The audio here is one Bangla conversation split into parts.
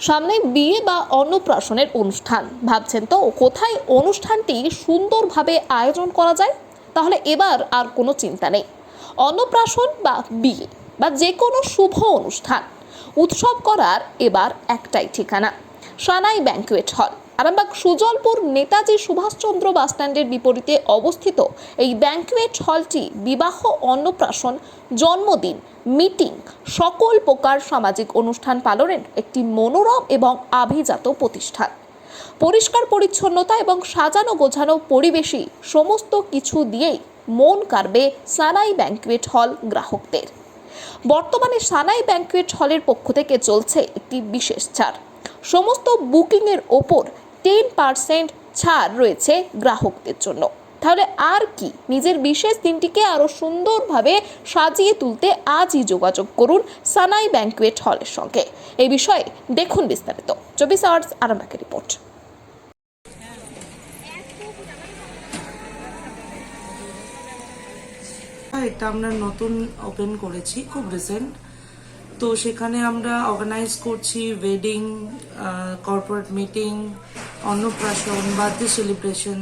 সামনে বিয়ে বা অন্নপ্রাশনের অনুষ্ঠান। ভাবছেন তো, কোথায় অনুষ্ঠানটি সুন্দরভাবে আয়োজন করা যায়? তাহলে এবার আর কোনো চিন্তা নেই। অন্নপ্রাশন বা বিয়ে বা যে কোনো শুভ অনুষ্ঠান। উৎসব করার এবার একটাই ঠিকানা, সানাই ব্যাঙ্কুয়েট হল। আরামবাগ সুজলপুর নেতাজি সুভাষচন্দ্র বাসস্ট্যান্ডের বিপরীতে অবস্থিত এই ব্যাঙ্কুয়েট হলটি বিবাহ অন্নপ্রাশন, জন্মদিন, মিটিং, সকল প্রকার সামাজিক অনুষ্ঠান পালনের একটি মনোরম এবং আভিজাত প্রতিষ্ঠান। পরিষ্কার পরিচ্ছন্নতা এবং সাজানো গোছানো পরিবেশই সমস্ত কিছু দিয়েই মন কাড়বে সানাই ব্যাঙ্কুয়েট হল গ্রাহকদের। বর্তমানে সানাই ব্যাঙ্কুয়েট হলের পক্ষ থেকে চলছে একটি বিশেষ ছাড়। সমস্ত বুকিংয়ের ওপর টেন পার্সেন্ট ছাড় রয়েছে গ্রাহকদের জন্য। তাহলে আর কি? নিজের বিশেষ দিনটিকে আরও সুন্দরভাবে সাজিয়ে তুলতে আজই যোগাযোগ করুন সানাই ব্যাঙ্কুয়েট হলের সঙ্গে। এই বিষয়ে দেখুন বিস্তারিত। চব্বিশ আওয়ার্স আরামবাগের রিপোর্ট। হ্যাঁ, এটা আমরা নতুন ওপেন করেছি খুব রিসেন্ট তো সেখানে আমরা অর্গানাইজ করছি ওয়েডিং কর্পোরেট মিটিং অন্নপ্রাশন বার্থডে সেলিব্রেশন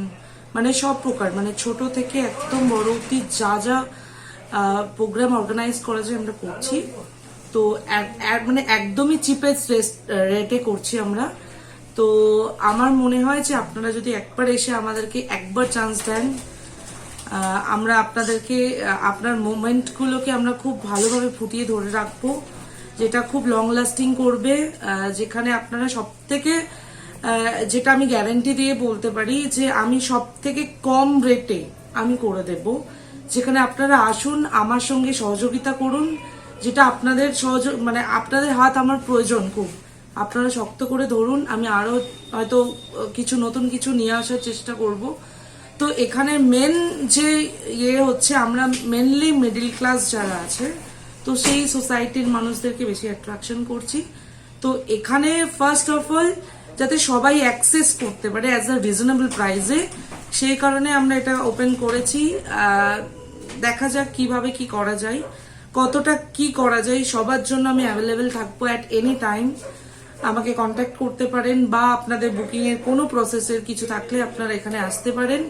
মানে সব প্রকার। মানে ছোট থেকে একদম বড় অব্দি যা যা প্রোগ্রাম অর্গানাইজ করা যায় আমরা করছি। তো মানে একদমই চিপেস্ট রেটে করছি আমরা। তো আমার মনে হয় যে আপনারা যদি একবার এসে আমাদেরকে একবার চান্স দেন আমরা আপনাদেরকে আপনার মোমেন্টগুলোকে আমরা খুব ভালোভাবে ফুটিয়ে ধরে রাখব। যেটা খুব লং লাস্টিং করবে যেখানে আপনারা সব থেকে যেটা আমি গ্যারেন্টি দিয়ে বলতে পারি যে আমি সব থেকে কম রেটে আমি করে দেব। যেখানে আপনারা আসুন, আমার সঙ্গে সহযোগিতা করুন, যেটা আপনাদের সহযোগ মানে আপনাদের হাত আমার প্রয়োজন খুব। আপনারা শক্ত করে ধরুন, আমি আরও হয়তো কিছু নতুন কিছু নিয়ে আসার চেষ্টা করব। তো এখানে মেন যে ইয়ে হচ্ছে, আমরা মেনলি মিডিল ক্লাস যারা আছে তো সেই সোসাইটির মানুষদেরকে বেশি অ্যাট্রাকশন করছি। তো এখানে ফার্স্ট অফ অল যাতে সবাই অ্যাক্সেস করতে পারে অ্যাজ আ রিজনেবল প্রাইসে সেই কারণে আমরা এটা ওপেন করেছি। দেখা যাক কীভাবে কি করা যায়, কতটা কি করা যায়, সবার জন্য আমি অ্যাভেলেবেল থাকব অ্যাট এনি টাইম আমাকে কন্ট্যাক্ট করতে পারেন বা আপনাদের বুকিং এর কোনো প্রসেসের কিছু থাকলে আপনারা এখানে আসতে পারেন।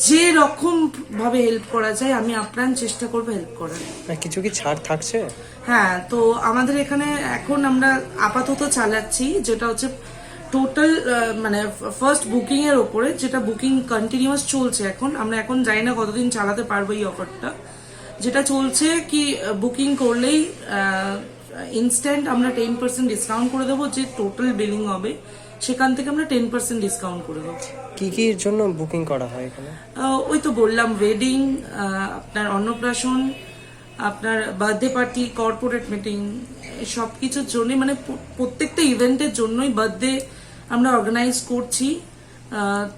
যে রকম ভাবে হেল্প করা যায় আমি আপ্রাণ চেষ্টা করব হেল্প করার। কিছু কি ছাড় থাকছে? হ্যাঁ তো আমাদের এখানে এখন আমরা আপাতত চালাচ্ছি যেটা হচ্ছে টোটাল মানে ফার্স্ট বুকিং এর ওপরে যেটা বুকিং কন্টিনিউয়াস চলছে এখন আমরা এখন জানি না কতদিন চালাতে পারব এই অফারটা যেটা চলছে কি বুকিং করলেই ইনস্ট্যান্ট আমরা টেন পার্সেন্ট ডিসকাউন্ট করে দেবো যে টোটাল বিলিং হবে সেখান থেকে আমরা টেন পার্সেন্ট ডিসকাউন্ট করে দেবো। কি কি জন্য বুকিং করা হয় এখানে? ওই তো বললাম ওয়েডিং আপনার অন্নপ্রাশন আপনার বার্থডে পার্টি কর্পোরেট মিটিং সব কিছুর জন্য মানে প্রত্যেকটা ইভেন্টের জন্যই বার্থডে আমরা অর্গানাইজ করছি।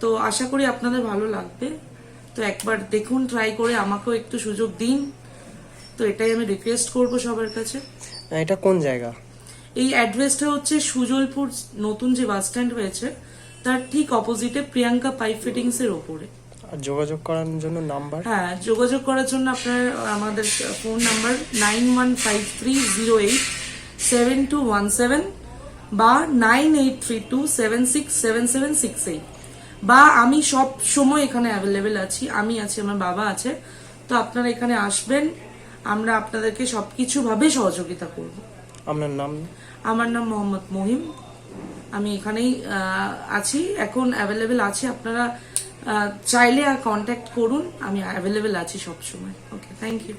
তো আশা করি আপনাদের ভালো লাগবে। তো একবার দেখুন ট্রাই করে আমাকেও একটু সুযোগ দিন। তো এটাই আমি রিকোয়েস্ট করব সবার কাছে। এটা কোন জায়গা? এই অ্যাড্রেসটা হচ্ছে সুজলপুর নতুন যে বাস স্ট্যান্ড হয়েছে তার ঠিক অপোজিটে প্রিয়াঙ্কা পাইপ ফিটিংস এর ওপরে। আর যোগাযোগ করার জন্য নাম্বার হ্যাঁ যোগাযোগ করার জন্য আপনার আমাদের phone number nine one five three zero eight seven two one seven বা nine eight three two seven six seven seven six eight বা আমি সব সময় এখানে অ্যাভেলেবেল আছি আমি আছি আমার বাবা আছে। তো আপনারা এখানে আসবেন আমরা আপনাদেরকে সবকিছু ভাবে সহযোগিতা করব। আপনার নাম? আমার নাম মোহাম্মদ মহিম। আমি এখানেই আছি। এখন অ্যাভেলেবেল আছি। আপনারা চাইলে আর কন্ট্যাক্ট করুন। আমি অ্যাভেলেবেল আছি সবসময়। Okay thank you